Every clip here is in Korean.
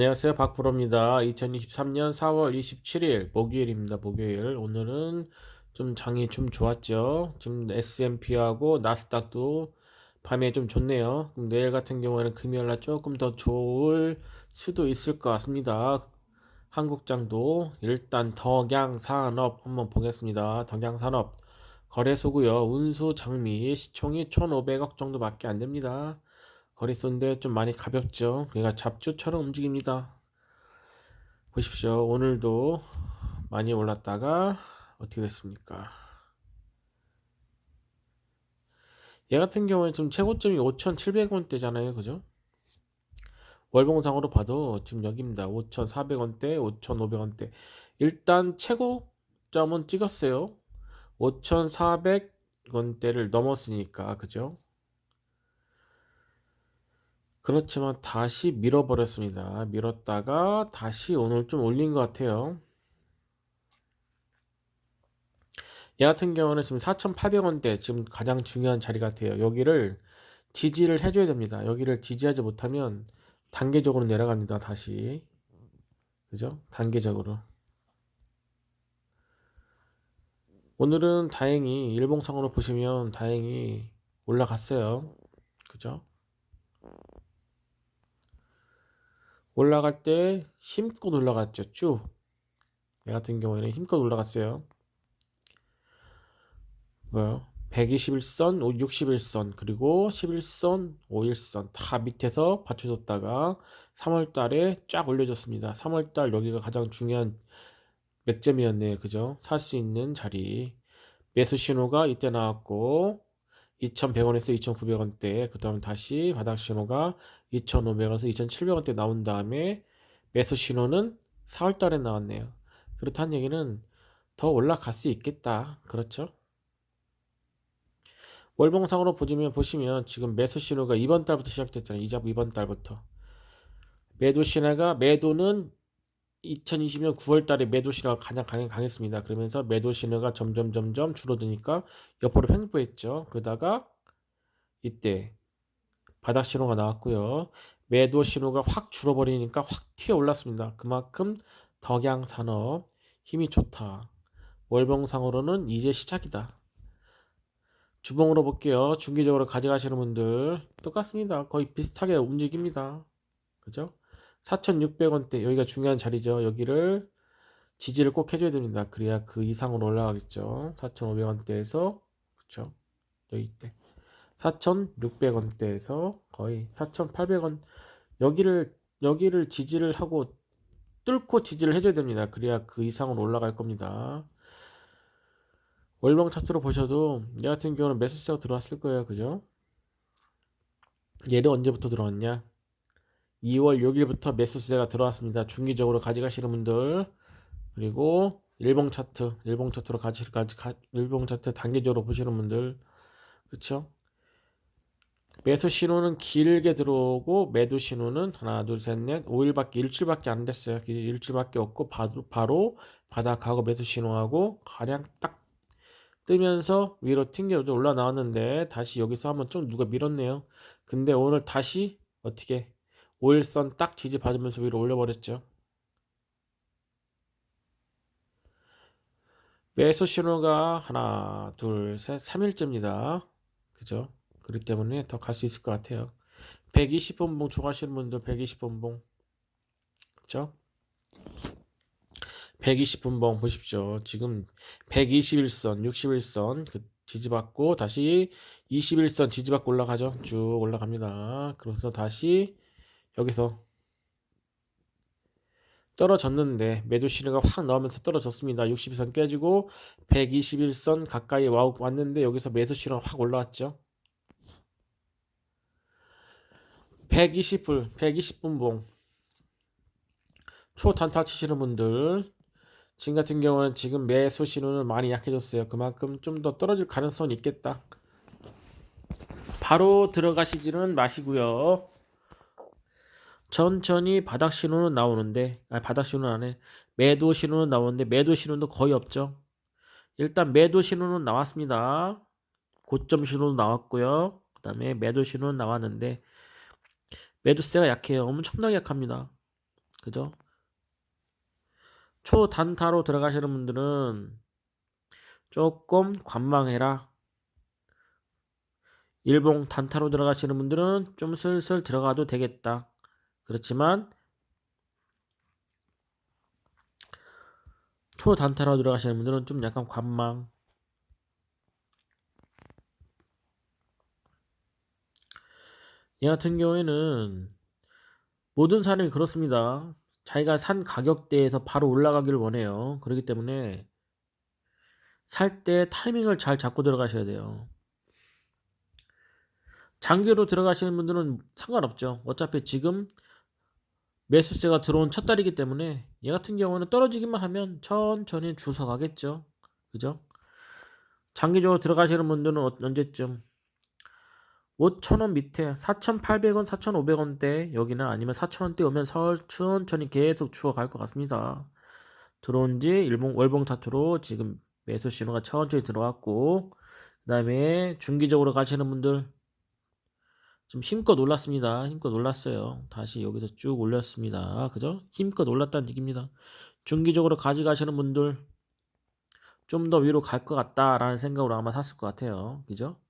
안녕하세요. 박프로입니다. 2023년 4월 27일 목요일입니다. 목요일. 오늘은 좀 장이 좀 좋았죠. 지금 S&P하고 나스닥도 밤에 좀 좋네요. 그럼 내일 같은 경우에는 금요일 날 조금 더 좋을 수도 있을 것 같습니다. 한국장도 일단 덕양산업 한번 보겠습니다. 덕양산업 거래소고요. 운수 장미 시총이 1,500억 정도밖에 안 됩니다. 거래소인데 좀 많이 가볍죠. 그러니까 잡주처럼 움직입니다. 보십시오. 오늘도 많이 올랐다가 어떻게 됐습니까? 얘 같은 경우에 지금 최고점이 5,700원대잖아요. 그죠? 월봉상으로 봐도 지금 여기입니다. 5,400원대, 5,500원대. 일단 최고점은 찍었어요. 5,400원대를 넘었으니까. 그죠? 그렇지만 다시 밀어버렸습니다. 밀었다가 다시 오늘 좀 올린 것 같아요. 얘 같은 경우는 지금 4,800원대 지금 가장 중요한 자리 같아요. 여기를 지지를 해줘야 됩니다. 여기를 지지하지 못하면 단계적으로 내려갑니다. 다시. 그죠? 단계적으로. 오늘은 다행히 일봉상으로 보시면 다행히 올라갔어요. 그죠? 올라갈 때 힘껏 올라갔죠. 쭉. 얘 같은 경우에는 힘껏 올라갔어요. 뭐요? 121선, 61선, 그리고 11선, 5일선 다 밑에서 받쳐줬다가 3월 달에 쫙 올려줬습니다. 3월 달 여기가 가장 중요한 맥점이었네요. 그죠? 살 수 있는 자리. 매수 신호가 이때 나왔고 2,100원에서 2,900원대, 그 다음 다시 바닥 신호가 2,500원에서 2,700원대 나온 다음에 매수 신호는 4월 달에 나왔네요. 그렇다는 얘기는 더 올라갈 수 있겠다. 그렇죠? 월봉상으로 보시면 보시면 지금 매수 신호가 이번 달부터 시작됐잖아요. 이자 이번 달부터 매도 신호가 매도는 2020년 9월 달에 매도 신호가 가장 강했습니다. 그러면서 매도 신호가 점점 점점 줄어드니까 옆으로 횡보했죠. 그러다가 이때 바닥 신호가 나왔고요. 매도 신호가 확 줄어버리니까 확 튀어 올랐습니다. 그만큼 덕양 산업 힘이 좋다. 월봉상으로는 이제 시작이다. 주봉으로 볼게요. 중기적으로 가져가시는 분들 똑같습니다. 거의 비슷하게 움직입니다. 그죠? 4,600원대 여기가 중요한 자리죠. 여기를 지지를 꼭 해줘야 됩니다. 그래야 그 이상으로 올라가겠죠. 4,500원대에서 그렇죠. 여기 있대. 4,600원대에서 거의 4,800원 여기를 여기를 지지를 하고 뚫고 지지를 해줘야 됩니다. 그래야 그 이상으로 올라갈 겁니다. 월봉 차트로 보셔도 얘 같은 경우는 매수세가 들어왔을 거예요. 그죠? 얘는 언제부터 들어왔냐? 2월 6일부터 매수세가 들어왔습니다. 중기적으로 가져가시는 분들 그리고 일봉 차트, 일봉 차트로 가지 가지 일봉 차트 단계적으로 보시는 분들 그렇죠? 매수 신호는 길게 들어오고 매도 신호는 하나, 둘, 셋, 넷, 5일밖에 일주일밖에 안 됐어요. 일주일밖에 없고 바로, 바로 바닥하고 매수 신호하고 가량 딱 뜨면서 위로 튕겨 올라 나왔는데 다시 여기서 한번 좀 누가 밀었네요. 근데 오늘 다시 어떻게 5일선 딱 지지 받으면서 위로 올려버렸죠. 매수 신호가 하나, 둘, 셋, 3일째입니다. 그죠? 그렇기 때문에 더 갈 수 있을 것 같아요. 120분봉 좋아하시는 분들 120분봉 그죠? 120분봉 보십시오. 지금 121선, 61선 그 지지받고 다시 21선 지지받고 올라가죠. 쭉 올라갑니다. 그래서 다시 여기서 떨어졌는데 매도 신호가 확 나오면서 떨어졌습니다. 60선 깨지고 121선 가까이 와, 왔는데 여기서 매수 신호가 확 올라왔죠. 120불, 120분봉 초단타 치시는 분들 지금 같은 경우는 지금 매수 신호는 많이 약해졌어요. 그만큼 좀 더 떨어질 가능성이 있겠다. 바로 들어가시지는 마시고요. 천천히 바닥 신호는 나오는데 아 바닥 신호는 안에 매도 신호는 나오는데 매도 신호도 거의 없죠. 일단 매도 신호는 나왔습니다. 고점 신호도 나왔고요. 그 다음에 매도 신호는 나왔는데 매도세가 약해요. 엄청나게 약합니다. 그죠? 초단타로 들어가시는 분들은 조금 관망해라. 일봉 단타로 들어가시는 분들은 좀 슬슬 들어가도 되겠다. 그렇지만 초단타로 들어가시는 분들은 좀 약간 관망. 얘 같은 경우에는 모든 사람이 그렇습니다. 자기가 산 가격대에서 바로 올라가기를 원해요. 그렇기 때문에 살 때 타이밍을 잘 잡고 들어가셔야 돼요. 장기로 들어가시는 분들은 상관없죠. 어차피 지금 매수세가 들어온 첫 달이기 때문에 얘 같은 경우는 떨어지기만 하면 천천히 주서 가겠죠. 그죠? 장기적으로 들어가시는 분들은 어- 언제쯤 5,000원 밑에 4,800원, 4,500원대 여기는 아니면 4,000원대 오면 설 천천히 계속 추워갈 것 같습니다. 들어온 지 일봉 월봉 차트로 지금 매수 신호가 천천히 들어왔고 그 다음에 중기적으로 가시는 분들 좀 힘껏 올랐습니다. 힘껏 올랐어요. 다시 여기서 쭉 올렸습니다. 그죠? 힘껏 올랐다는 얘기입니다. 중기적으로 가져가시는 분들 좀 더 위로 갈 것 같다라는 생각으로 아마 샀을 것 같아요. 그죠?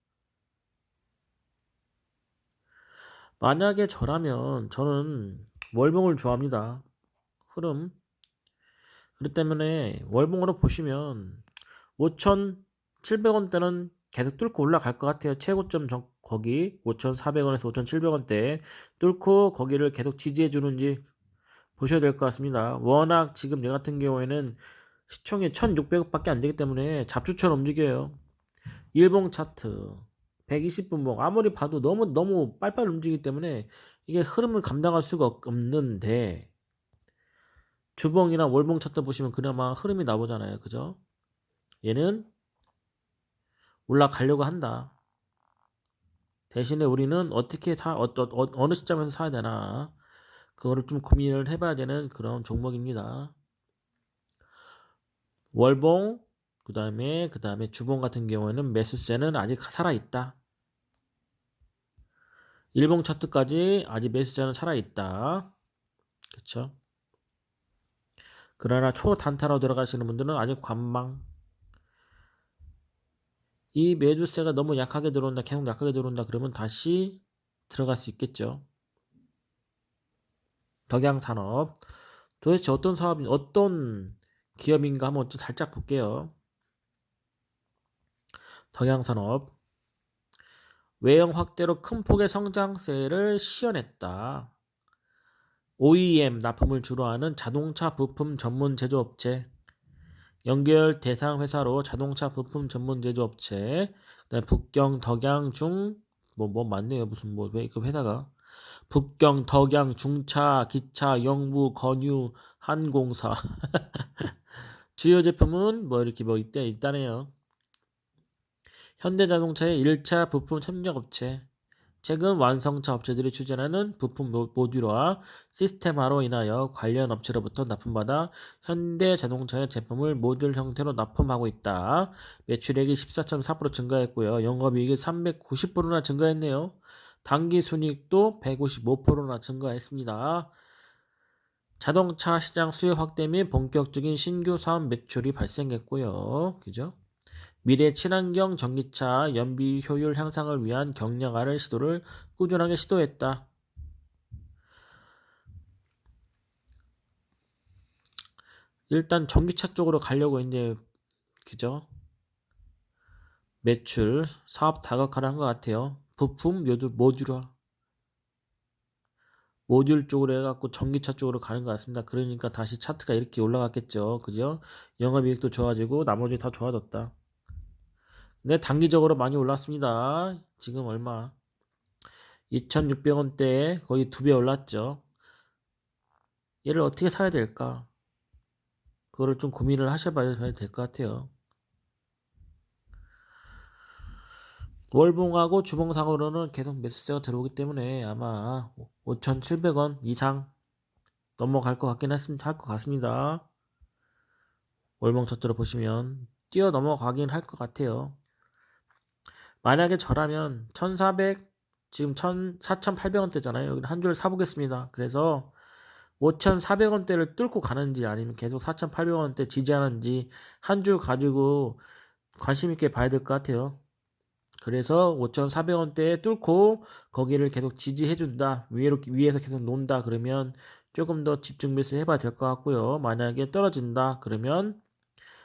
만약에 저라면 저는 월봉을 좋아합니다. 흐름. 그렇기 때문에 월봉으로 보시면 5,700원대는 계속 뚫고 올라갈 것 같아요. 최고점 전 거기 5,400원에서 5,700원대 뚫고 거기를 계속 지지해 주는지 보셔야 될 것 같습니다. 워낙 지금 얘 같은 경우에는 시총이 1,600원밖에 안 되기 때문에 잡초처럼 움직여요. 일봉 차트 120분봉 아무리 봐도 너무 너무 빨빨 움직이기 때문에 이게 흐름을 감당할 수가 없는데 주봉이나 월봉 차트 보시면 그나마 흐름이 나오잖아요. 그죠? 얘는 올라가려고 한다. 대신에 우리는 어떻게 사, 어, 어, 어느 시점에서 사야 되나 그거를 좀 고민을 해봐야 되는 그런 종목입니다. 월봉 그 다음에 그 다음에 주봉 같은 경우에는 매수세는 아직 살아 있다. 일봉 차트까지 아직 매수세는 살아 있다. 그렇죠? 그러나 초단타로 들어가시는 분들은 아직 관망. 이 매도세가 너무 약하게 들어온다, 계속 약하게 들어온다, 그러면 다시 들어갈 수 있겠죠. 덕양 산업. 도대체 어떤 사업이, 어떤 기업인가 한번 좀 살짝 볼게요. 덕양 산업. 외형 확대로 큰 폭의 성장세를 시연했다. OEM 납품을 주로 하는 자동차 부품 전문 제조업체. 연결 대상 회사로 자동차 부품 전문 제조업체, 그다음에 북경 덕양 중뭐 뭐 맞네요. 무슨 뭐그 회사가? 북경 덕양 중차 기차 영무 건유 항공사. 주요 제품은 뭐 이렇게 뭐 있다 있다네요. 현대자동차의 1차 부품 협력업체 최근 완성차 업체들이 추진하는 부품 모- 모듈화 시스템화로 인하여 관련 업체로부터 납품받아 현대 자동차의 제품을 모듈 형태로 납품하고 있다. 매출액이 14.4% 증가했고요. 영업이익이 390%나 증가했네요. 당기 순이익도 155%나 증가했습니다. 자동차 시장 수요 확대 및 본격적인 신규 사업 매출이 발생했고요. 그죠? 미래 친환경 전기차 연비 효율 향상을 위한 경량화를 시도를 꾸준하게 시도했다. 일단 전기차 쪽으로 가려고 이제 그죠? 매출 사업 다각화를 한 것 같아요. 부품 모듈 모듈화 모듈 쪽으로 해갖고 전기차 쪽으로 가는 것 같습니다. 그러니까 다시 차트가 이렇게 올라갔겠죠. 그죠? 영업이익도 좋아지고 나머지 다 좋아졌다. 네, 단기적으로 많이 올랐습니다. 지금 얼마? 2,600원대에 거의 두 배 올랐죠. 얘를 어떻게 사야 될까? 그거를 좀 고민을 하셔봐야 될 것 같아요. 월봉하고 주봉상으로는 계속 매수세가 들어오기 때문에 아마 5,700원 이상 넘어갈 것 같긴 했습니다. 할것 같습니다. 월봉 차트로 보시면 뛰어 넘어가긴 할 것 같아요. 만약에 저라면 1,400 지금 1 4,800원대잖아요. 여기 한 줄 사보겠습니다. 그래서 5,400원대를 뚫고 가는지 아니면 계속 4,800원대 지지하는지 한주 가지고 관심 있게 봐야 될 것 같아요. 그래서 5,400원대에 뚫고 거기를 계속 지지해 준다. 위로 위에서 계속 논다. 그러면 조금 더 집중 매수 해봐야 될 것 같고요. 만약에 떨어진다. 그러면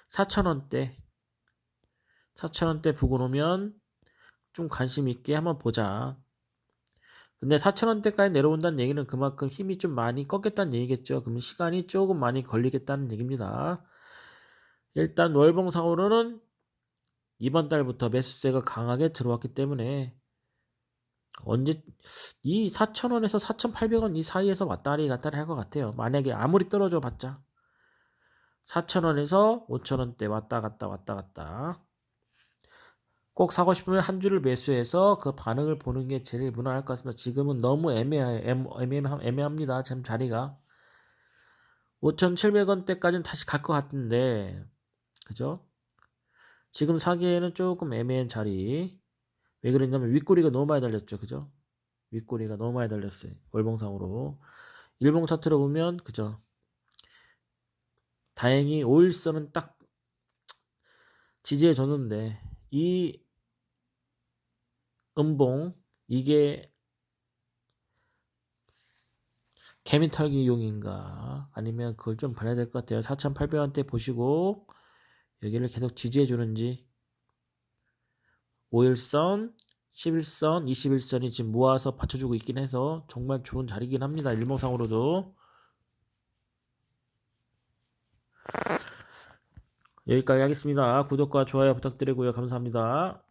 4,000원대 4,000원대 보고 놓으면 좀 관심 있게 한번 보자. 근데 4,000원대까지 내려온다는 얘기는 그만큼 힘이 좀 많이 꺾였다는 얘기겠죠. 그럼 시간이 조금 많이 걸리겠다는 얘기입니다. 일단 월봉상으로는 이번 달부터 매수세가 강하게 들어왔기 때문에 언제 이 4,000원에서 4,800원 이 사이에서 왔다리 갔다리 할 것 같아요. 만약에 아무리 떨어져 봤자 4,000원에서 5,000원대 왔다 갔다 왔다 갔다 꼭 사고 싶으면 한 주를 매수해서 그 반응을 보는 게 제일 무난할 것 같습니다. 지금은 너무 애매해, 애매, 애매합니다. 지금 자리가. 5,700원대까지는 다시 갈 것 같은데, 그죠? 지금 사기에는 조금 애매한 자리. 왜 그랬냐면 윗꼬리가 너무 많이 달렸죠. 그죠? 윗꼬리가 너무 많이 달렸어요. 월봉상으로. 일봉 차트로 보면, 그죠? 다행히 5일선은 딱 지지해 줬는데, 이 음봉 이게 개미 털기용인가? 아니면 그걸 좀 봐야 될 것 같아요. 4,800원대 보시고 여기를 계속 지지해 주는지. 5일선 11선 21선이 지금 모아서 받쳐주고 있긴 해서 정말 좋은 자리긴 합니다. 일봉상으로도. 여기까지 하겠습니다. 구독과 좋아요 부탁드리고요. 감사합니다